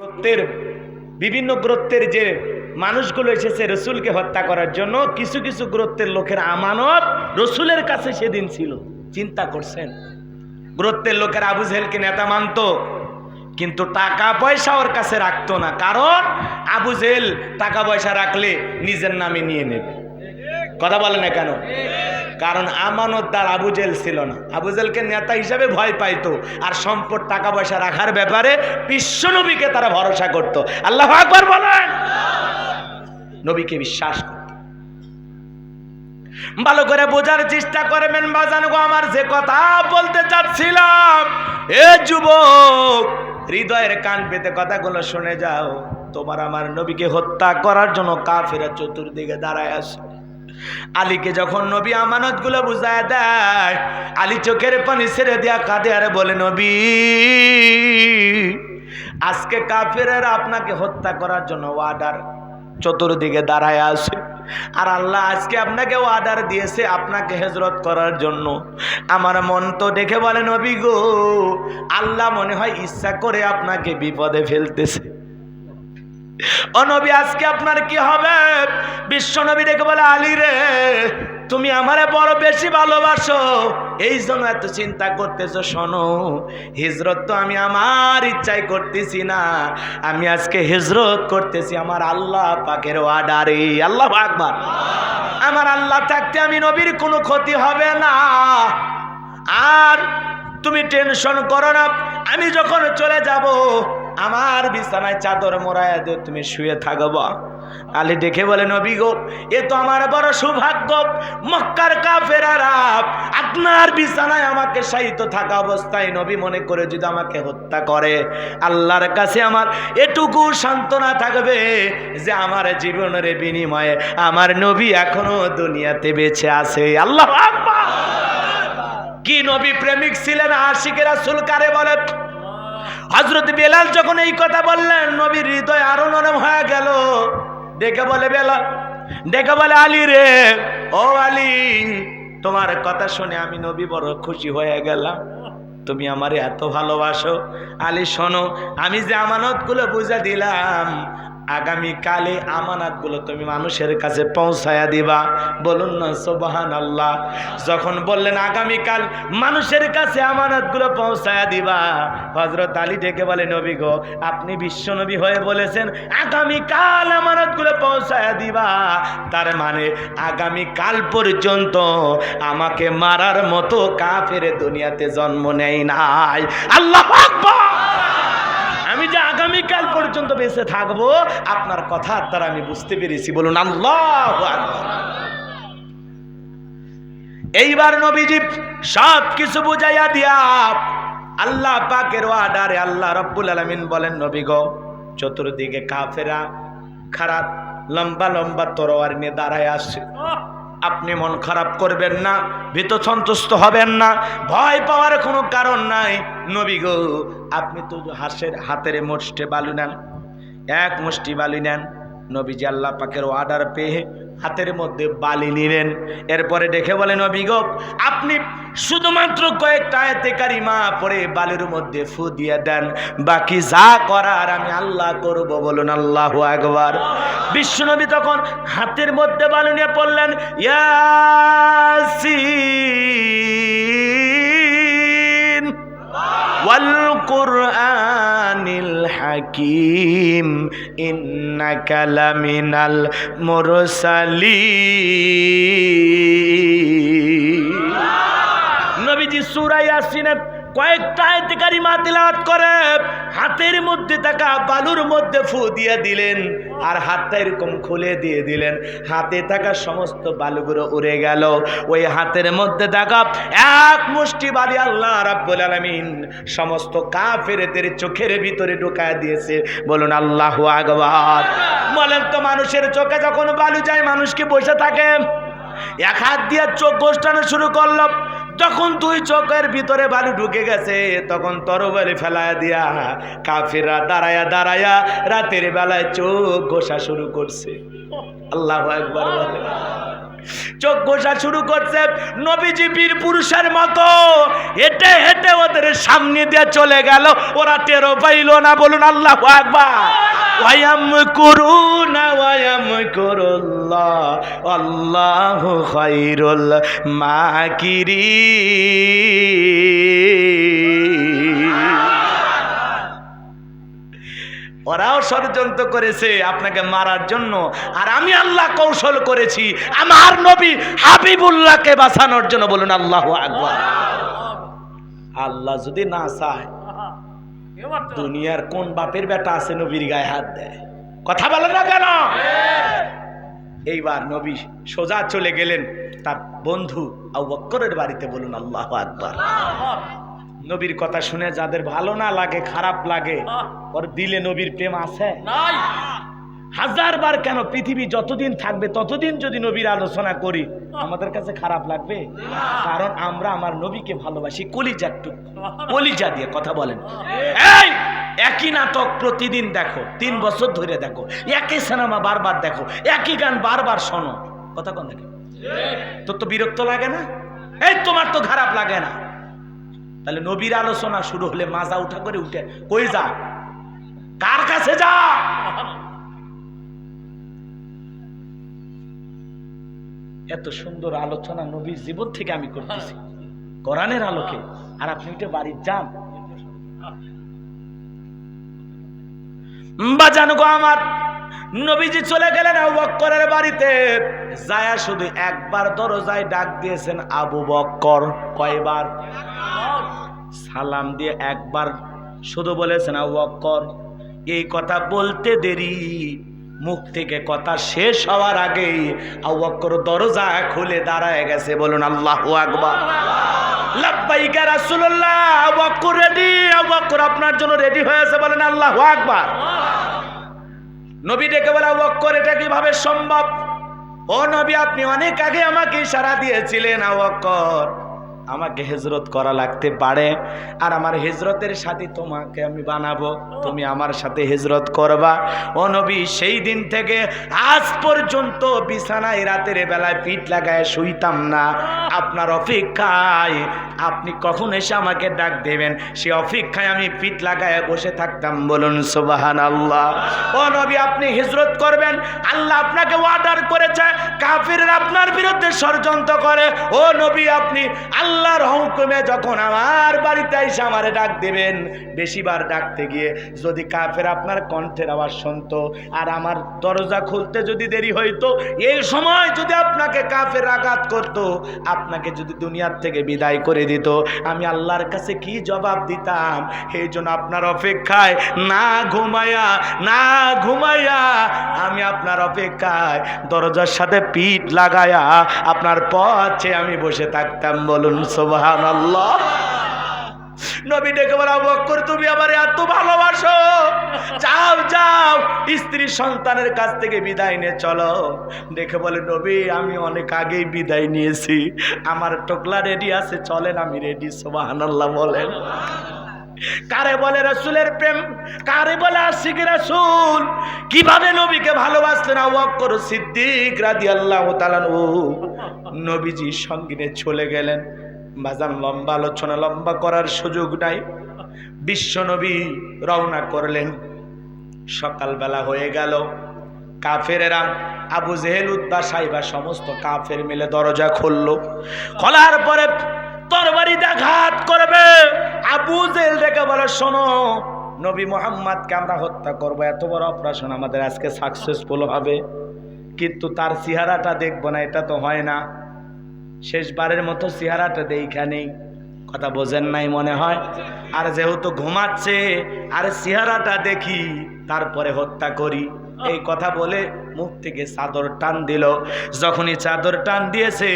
গোত্রের বিভিন্ন গ্রত্বের যে মানুষগুলো এসেছে রসুলকে হত্যা করার জন্য, কিছু কিছু গ্রত্বের লোকের আমানত রসুলের কাছে সেদিন ছিল। চিন্তা করছেন? গ্রত্বের লোকের আবু জেহেলকে নেতা মানত, কিন্তু টাকা পয়সা ওর কাছে রাখতো না। কারণ আবু টাকা পয়সা রাখলে নিজের নামে নিয়ে নেবে। কথা বলে না কেন? কারণ আমানতদার আবু জেল ছিল না। আবু জেলকে নেতা হিসাবে ভয় পাইতো। আর সম্পদ, টাকা পয়সা রাখার ব্যাপারে বিশ্বনবীকে তারা ভরসা করত। আল্লাহ আকবর বলেন। নবীকে বিশ্বাস ভালো করে বোঝার চেষ্টা করবেন, বাজান গো, আমার যে কথা বলতে চাচ্ছিলাম। এ যুবক, হৃদয়ের কান পেতে কথাগুলো শুনে যাও। তোমার আমার নবীকে হত্যা করার জন্য কাফেরা চতুর্দিকে দাঁড়ায় আসে আলীকে যখন নবী আমানতগুলো বুঝায় দেয়, আলী চোখের পানি ছেড়ে দিয়া কাঁদে, আর বলে, নবী, আজকে কাফেরেরা আপনাকে হত্যা করার জন্য ওয়ার্ডার চতুর্দিকে দাঁড়ায় আছে। আর আল্লাহ আজকে আপনাকে অর্ডার দিয়েছে আপনাকে হেজরত করার জন্য। আমার মন তো দেখে বলে, নবী গো, আল্লাহ মনে হয় ইচ্ছা করে আপনাকে বিপদে ফেলতেছে। ও নবী, আজকে আপনার কি হবে? বিশ্ব নবী বলে, আলী রে, তুমি আমারে বড় বেশি ভালোবাসো। এই জন্য এত চিন্তা করতেছো, শোনো, হিজরত তো আমি আমার ইচ্ছাই করতেছি না। আমি আজকে হিজরত করতেছি আমার আল্লাহ পাকের অর্ডারে আল্লাহ আকবার। আমার আল্লাহ থাকতে আমি নবীর কোনো ক্ষতি হবে না। আর তুমি টেনশন করো না, আমি যখন চলে যাব আমার বিছানায় চাদর মোড়ায় দিয়ে তুমি শুয়ে থাকবা আলী দেখে নবী গো, এ তো আমার বড় সৌভাগ্য। মক্কার কাফেরারা আপনার বিছানায় আমাকে সাহিত্য থাকা অবস্থায় নবী মনে করে যদি আমাকে হত্যা করে, আল্লাহর কাছে আমার এটুকু সান্ত্বনা থাকবে যে আমার জীবনের বিনিময়ে আমার নবী এখনও দুনিয়াতে বেঁচে আছে। আল্লাহ কি নবী প্রেমিক ছিলেন? আশিকেরা সুলকারে বলে হজরত বেলাল যখন এই কথা বললেন, নবীর হৃদয় আরও নরম হয়ে গেল। ডেকে বলে, বেলাল, ডেকে বলে, আলী রে, ও আলী, তোমার কথা শুনে আমি নবী বড় খুশি হয়ে গেলাম। তুমি আমার এত ভালোবাসো। আলী, শোনো, আমি যে আমানতগুলো বুঝে দিলাম আগামী কালে আমানাতগুলো তুমি মানুষের কাছে পৌঁছায়া দিবা। বলুন না সোবাহান আল্লাহ যখন বললেন আগামীকাল মানুষের কাছে আমানতগুলো পৌঁছায়া দিবা হজরত আলী ডেকে বলে, নবী গো, আপনি বিশ্ব নবী হয়ে বলেছেন, আগামীকাল আমানতগুলো পৌঁছায়া দিবা। তার মানে আগামীকাল পর্যন্ত আমাকে মারার মতো কাফের দুনিয়াতে জন্ম নেয় নাই। আল্লাহ আকবার! আমি যে আগামীকাল পর্যন্ত বেঁচে থাকব, আপনার কথার দ্বারা আমি বুঝতে পেরেছি। বলুন, আল্লাহ এইবার নবীজি সব কিছু বুঝাইয়া দিয়া, আল্লাহ পাকের ওয়ার্ডারে আল্লাহ রব্বুল আলমিন বলেন, নবী গো, চতুর্দিকে কাফেরা, খারাপ, লম্বা লম্বা তরোয়ার নিয়ে দাঁড়ায় আসছে আপনি মন খারাপ করবেন না, ভীত সন্তুষ্ট হবেন না, ভয় পাওয়ার কোনো কারণ নাই। নবী গো, আপনি তো হাসের হাতের মুষ্টি বালু নেন, এক মুষ্টি বালু নেন। নবীজি আল্লাহ পাকের অর্ডার পেয়ে হাতের মধ্যে বালি নিলেন। এরপরে দেখে বলে, নবী গো, আপনি শুধুমাত্র কয়েকটা আয়তে কারিমা পরে বালির মধ্যে ফু দিয়ে দেন। বাকি যা করার আমি আল্লাহ করব বলুন, আল্লাহ একবার বিশ্বনবী তখন হাতের মধ্যে বালু নিয়ে পড়লেন, ইয়াসিন والقرآن الحكيم إنك لمن المرسلين নবীজি সূরা ইয়াসিনের কয়েকটা আয়তকারী মা তিলাওয়াত করে, হাতের মধ্যে থাকা বালুর মধ্যে ফু দিয়ে দিলেন আর হাতটা এরকম খুলে দিয়ে দিলেন। হাতে থাকা সমস্ত বালুগুলো উড়ে গেল। ওই হাতের মধ্যে থাকা এক মুষ্টি বালি আল্লাহ রাব্বুল আলামিন সমস্ত কাফেরদের চোখের ভিতরে ঢুকায় দিয়েছে। বলুন, আল্লাহু আকবার। বলেন তো, মানুষের চোখে যখন বালু যায়, মানুষ কি বসে থাকে? এক হাত দিয়ে চোখ গোষ্ঠানো শুরু করল। যখন দুই চোখের ভিতরে বালু ঢুকে গেছে, তখন তরবারি ফেলায় দিয়া কাফিরা দাঁড়ায়া দাঁড়ায়া রাতের বেলায় চোখ ঘষা শুরু করছে। আল্লাহ একবার চোখ ঘোষা শুরু করছে, নবীজি বীর পুরুষের মতো হেঁটে হেঁটে ওদের সামনে দিয়ে চলে গেল। ওরা টেরো পাইল না, বলুন আল্লাহ আকবার। ওয়ায়াম করুন ওয়ায়াম করুল্লাহ, আল্লাহ খাইরুল মাকিরি ওরাও ষড়যন্ত্র করেছে আপনাকে মারার জন্য, আর আমি আল্লাহ কৌশল করেছি, আমার নবী হাবিবুল্লাহকে বাঁচানোর জন্য বলুন আল্লাহ আকবার। আল্লাহ যদি না চায় দুনিয়ার কোন বাপের বেটা আছে নবীর গায়ে হাত দেয়? কথা বলে না কেন? এইবার নবী সোজা চলে গেলেন তার বন্ধু আউ বক্করের বাড়িতে বলুন আল্লাহ আকবার। নবীর কথা শুনে যাদের ভালো না লাগে খারাপ লাগে ওর দিলে নবীর প্রেম আছে? হাজার বার কেন পৃথিবী যতদিন থাকবে, ততদিন যদি নবীর আলোচনা করি, আমাদের কাছে খারাপ লাগবে? কারণ আমরা আমার নবীকে ভালোবাসি কলিজা কলিজা দিয়ে কথা বলেন। এই, একই নাটক প্রতিদিন দেখো, তিন বছর ধরে দেখো, একই সিনেমা বারবার দেখো, একই গান বারবার শোনো। কথা কোন দেখে। তোর তো বিরক্ত লাগে না? এই, তোমার তো খারাপ লাগে না। তাহলে নবীর আলোচনা শুরু হলে মাজা উঠা করে উঠে, কই যা? কার কাছে যা? এত সুন্দর আলোচনা নবীর জীবন থেকে আমি করতেছি। কোরআনের আলোকে। আর আপনি উঠে বাড়ির যান। বাজান গো আমার নবীজি চলে গেলেন আবু বক্করের বাড়িতে। যায়া শুধু একবার দরজায় ডাক দিয়েছেন আবু বক্কর কয়বার? সালাম দিয়ে একবার শুধু বলেছেন আবু বক্কর এই কথা বলতে দেরি। মুখ থেকে কথা শেষ হওয়ার আগেই আবু বক্কর দরজা খুলে দাঁড়ায় গেছে, বলুন, আল্লাহু আকবার। লাব্বাইকা রাসূলুল্লাহ, আবু বক্কর রেডি আবু বক্কর আপনার জন্য রেডি হয়েছে, বলেন, আল্লাহু আকবার। নবী ডেকে বলে, আবু বক্কর এটা কীভাবে সম্ভব? ও নবী, আপনি অনেক আগে আমাকে ইশারা দিয়েছিলেন, আবু বক্কর আমাকে হেজরত করা লাগতে পারে, আর আমার হেজরতের সাথে তোমাকে আমি বানাবো, তুমি আমার সাথে হেজরত করবা। ও নবী, সেই দিন থেকে আজ পর্যন্ত বিছানায় রাতের বেলায় পিঠ লাগায় শুইতাম না। আপনার অপেক্ষায় আপনি কখন এসে আমাকে ডাক দেবেন? সে অপেক্ষায় আমি পিঠ লাগায় বসে থাকতাম, বলুন সুবাহান আল্লাহ ও নবী, আপনি হিজরত করবেন, আল্লাহ আপনাকে অর্ডার করেছে, কাফিররা আপনার বিরুদ্ধে ষড়যন্ত্র করে। ও নবী, আপনি আল্লাহর হুকুমে যখন আমার বাড়িতে এসে আমারে ডাক দেবেন, বেশিবার ডাকতে গিয়ে যদি কাফের আপনার কণ্ঠের আওয়াজ শুনতো আর আমার দরজা খুলতে যদি দেরি হইতো এই সময় যদি আপনাকে কাফের আঘাত করতো, আপনাকে যদি দুনিয়ার থেকে বিদায় করে দিত, আমি আল্লাহর কাছে কি জবাব দিতাম? এই জন্য আপনার অপেক্ষায় না ঘুমায়া, না ঘুমাইয়া আমি আপনার অপেক্ষায় দরজার সাথে পিঠ লাগায়া আপনার পথে আমি বসে থাকতাম, বলুন সোবাহান আল্লাহ নবী ডেকে বলা বক্কর, তুমি আমার এত ভালোবাসো। যাও যাও, স্ত্রী সন্তানের কাছ থেকে বিদায় নিয়ে চলো। দেখে বলে, নবী, আমি অনেক আগেই বিদায় নিয়েছি। আমার টোকলা রেডি আছে, চলেন, আমি রেডি। সোবাহান আল্লাহ বলেন। কারে বলে, রসুলের প্রেম? কারে বলে, আশিক রসুল। কীভাবে নবীকে ভালোবাসলেন? আওয়াক্কর সিদ্দিক রাদি আল্লাহ তালানু নবীজি সঙ্গিনে চলে গেলেন। বাজান লম্বা আলোচনা লম্বা করার সুযোগ নাই। বিশ্ব নবী রওনা করলেন। সকালবেলা হয়ে গেল। কাফেরেরা আবু জেহেল উদ্বা সাইবা সমস্ত কাফের মিলে দরজা খুললো। খোলার পরে তরবারিতে আঘাত করবে। আবু জেল ডেকে বলে, শোনো, নবী মোহাম্মদকে আমরা হত্যা করব। এত বড় অপারেশন আমাদের আজকে সাকসেসফুল হবে। কিন্তু তার চেহারাটা দেখব না, এটা তো হয় না। শেষবারের মতো চেহারাটা দেখানেই কথা বোঝেন নাই মনে হয়। আর যেহেতু ঘুমাচ্ছে, আর চেহারাটা দেখি, তারপরে হত্যা করি। এই কথা বলে মুখ থেকে চাদর টান দিল। যখনই চাদর টান দিয়েছে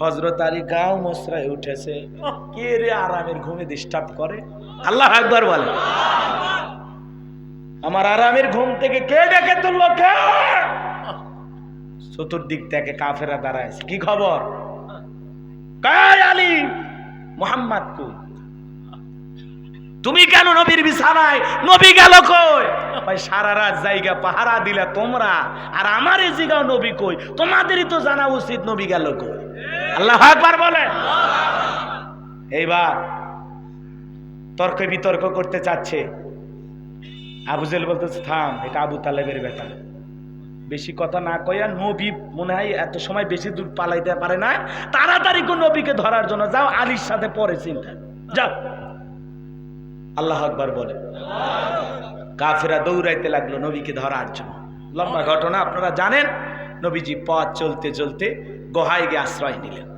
হজরত আলী গাও মশরায় উঠেছে। কে রে আরামের ঘুমে ডিস্টার্ব করে? আল্লাহ একবার বলে। আমার আরামের ঘুম থেকে কে ডেকে তুললো? কে? চতুর্দিক থেকে কাফেরা দাঁড়ায় কি খবর? আলী মোহাম্মদ কু তুমি কেন নবীর বিছানায়? নবী গেল কই? ভাই, সারা রাত জায়গা পাহারা দিলা তোমরা, আর আমার এই জিগাও নবী কই? তোমাদেরই তো জানা উচিত নবী গেল কই। আল্লাহ একবার বলে এইবার তর্ক বিতর্ক করতে চাচ্ছে। আবুজেল বলতেছে, থাম, এটা আবু তালেবের বেটা বেশি কথা না কইয়া নবী মনে হয় এত সময় বেশি দূর পালাইতে পারে না। তাড়াতাড়ি কোন নবীকে ধরার জন্য যাও, আলীর সাথে পরে চিন্তা। যাও। আল্লাহ আকবার বলে। কাফেরা দৌড়াইতে লাগল নবীকে ধরার জন্য। লম্বা ঘটনা, আপনারা জানেন, নবীজি পথ চলতে চলতে গোহায় গিয়ে আশ্রয় নিলেন।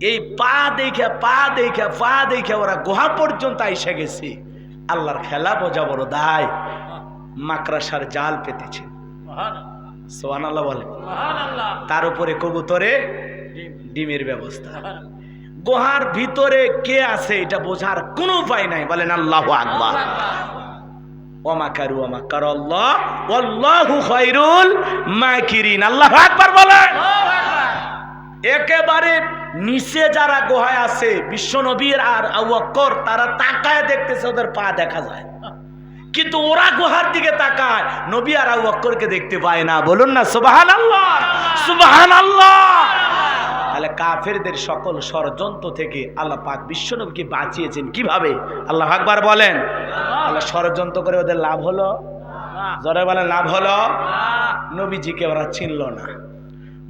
এই পা দেখে পা দেখে পা দেখে ওরা গুহা পর্যন্ত এসে গেছে। আল্লাহর খেলা বোঝা বড় দায়। মাকড়াসার জাল পেতেছে। সোহান আল্লাহ বলে তার উপরে কবুতরে ডিমের ব্যবস্থা। গুহার ভিতরে কে আছে এটা বোঝার কোনো উপায় নাই। বলেন আল্লাহ আকবার। আল্লাহ আল্লাহু। খায়রুল মাকিরিন। আল্লাহ আকবার বলেন। একেবারে নিচে যারা গুহায় আছে বিশ্বনবীর আর তারা তাকায় দেখতেছে ওদের পা দেখা যায়। কিন্তু ওরা গুহার দিকে তাকায়। নবী আর আউয়াক্করকে দেখতে পায় না। বলুন না সুবাহান আল্লাহ সুবাহান আল্লাহ তাহলে কাফেরদের সকল ষড়যন্ত্র থেকে আল্লাহ পাক বিশ্বনবীকে বাঁচিয়েছেন কীভাবে? আল্লাহ আকবার বলেন। আল্লাহ ষড়যন্ত্র করে ওদের লাভ হলো? জরে বলেন, লাভ হলো? নবীজিকে ওরা চিনল না।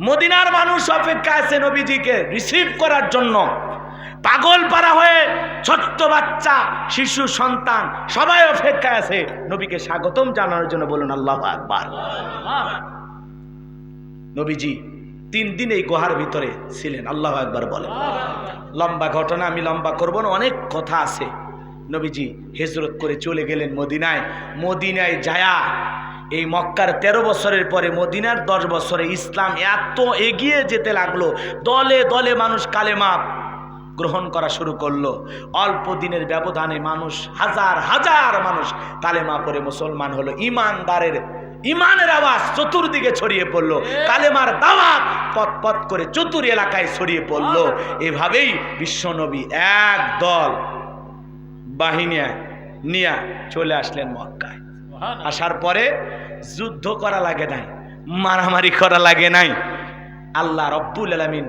মদিনার মানুষ অপেক্ষা আছে নবীজিকে রিসিভ করার জন্য। পাগল পারা হয়ে ছোট্ট বাচ্চা, শিশু, সন্তান, সবাই অপেক্ষায় আছে। নবীকে স্বাগতম জানানোর জন্য বলুন, আল্লাহ আকবার। নবীজি, তিন দিন এই গুহার ভিতরে ছিলেন। আল্লাহ একবার বলেন। লম্বা ঘটনা, আমি লম্বা করব না, অনেক কথা আছে। নবীজি হেজরত করে চলে গেলেন মদিনায়। মদিনায় যায়া, এই মক্কার ১৩ বছরের পরে মদিনার দশ বছরে ইসলাম এত এগিয়ে যেতে লাগল। দলে দলে মানুষ কালেমা গ্রহণ করা শুরু করল। অল্প দিনের ব্যবধানে মানুষ হাজার হাজার মানুষ কালেমা পরে মুসলমান হলো। ইমানদারের ইমানের আওয়াজ চতুর্দিকে ছড়িয়ে পড়ল। কালেমার দাওয়াত পথ পথ করে চতুর এলাকায় ছড়িয়ে পড়ল। এভাবেই বিশ্বনবী এক দল বাহিনী নিয়ে চলে আসলেন মক্কায়। আসার পরে যুদ্ধ করা লাগে নাই মারামারি করা লাগে নাই। আল্লাহ রব্বুল আলমিন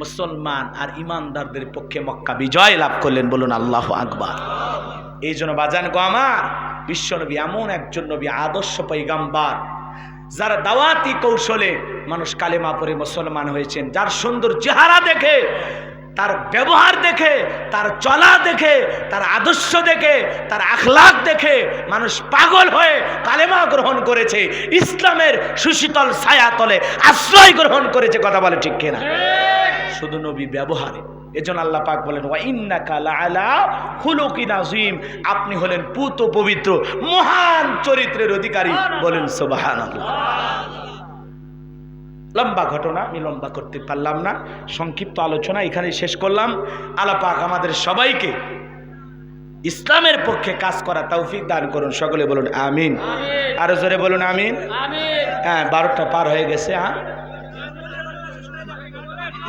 মুসলমান আর ইমানদারদের পক্ষে মক্কা বিজয় লাভ করলেন বলুন আল্লাহ আকবার। এই জন্য বাজান গো আমার, বিশ্বনবী এমন একজন নবী, আদর্শ পৈগাম্বার যারা দাওয়াতি কৌশলে মানুষ কালেমা পরে মুসলমান হয়েছেন, যার সুন্দর চেহারা দেখে তার ব্যবহার দেখে, তার চলা দেখে, তার আদর্শ দেখে, তার আখলাক দেখে মানুষ পাগল হয়ে কালেমা গ্রহণ করেছে, ইসলামের সুশীতল ছায়া তলে আশ্রয় গ্রহণ করেছে, কথা বলে ঠিক কিনা? শুধু নবী ব্যবহারে এজন আল্লাহ পাক বলেন, ওয়া ইন্নাকা লাআলা খুলুকিন আযীম আপনি হলেন পুত পবিত্র, মহান চরিত্রের অধিকারী বলেন, সুবহানাল্লাহ। লম্বা ঘটনা আমি লম্বা করতে পারলাম না সংক্ষিপ্ত আলোচনা এখানে শেষ করলাম। আলাপাক আমাদের সবাইকে ইসলামের পক্ষে কাজ করা তৌফিক দান করুন। সকলে বলুন আমিন। আরও জোরে বলুন আমিন। হ্যাঁ বারোটা পার হয়ে গেছে হ্যাঁ।